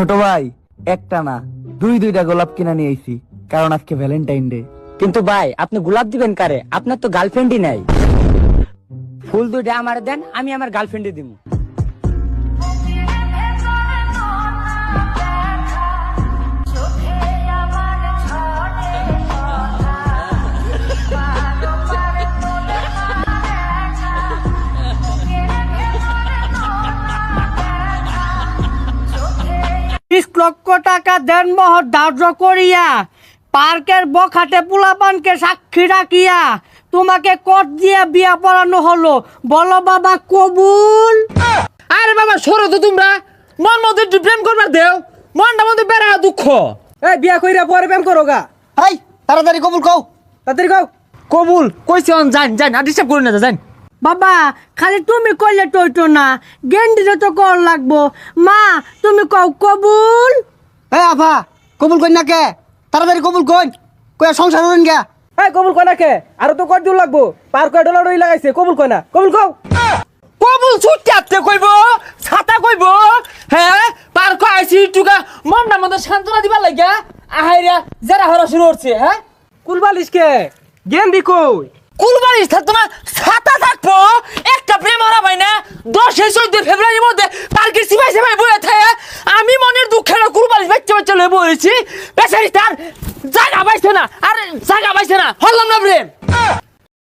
ছোট ভাই একটা না। দুই দুইটা গোলাপ কিনা নিয়ে আইছি কারণ আজকে ভ্যালেন্টাইন ডে কিন্তু ভাই আপনি গোলাপ দিবেন কারে? আপনার তো গার্লফ্রেন্ডই নাই। ফুল দুইটা আমার দেন আমি আমার গার্লফ্রেন্ডে দিব বিশ লক্ষ টাকা দেন মহর ধার্য করিয়া। পার্কের বখাটে পুলাপানকে সাক্ষী রাখিয়া তোমাকে কট দিয়ে বিয়া পড়ানো হলো। বলো বাবা কবুল? আরে বাবা সরো তো তোমরা। মন মধ্যে একটু প্রেম করবার দেও। মনটা মধ্যে বেড়া দুঃখ। এই বিয়া কইরা পরে প্রেম করো গা। হাই তাড়াতাড়ি কবুল কও। তাড়াতাড়ি কও। কবুল কইছি অন যান যান আর ডিস্টার্ব করি না যান বাবা খালি তুমি কইলে টইতো না গেন্ডিরে তো কর লাগবো। মা তুমি কও কবুল? এই আফা কবুল কই না কে? তাড়াতাড়ি কবুল কই কই সংসার হইন গে এ কবুল কই না কে? আরও তো কত দূর লাগবো? পার কয় ডলার ওই লাগাইছে কবুল কয় না? কবুল কও। কবুল ছুটতে আতে কইব ছাতা কইব হ্যাঁ পার কো আইছি টুকা মনটা মধ্যে সান্ত্বনা দিবার লাগিয়া। আহাইরা যারা হরা শুরু হচ্ছে হ্যাঁ কুলবালিশ কে? গেন্দি কই? কুলবাড়ি থাকতো না ছাতা থাকব। একটা প্রেম হারা ভাই না, দশই চোদ্দ ফেব্রুয়ারির মধ্যে পার্কে সিপাই সিপাই বয়ে থাকে। আমি মনের দুঃখের কুলবাড়ি বাচ্চা বাচ্চা লয়ে বলেছি বেচারি তার জায়গা পাইছে না, আর জায়গা পাইছে না হল্লাম না প্রেম।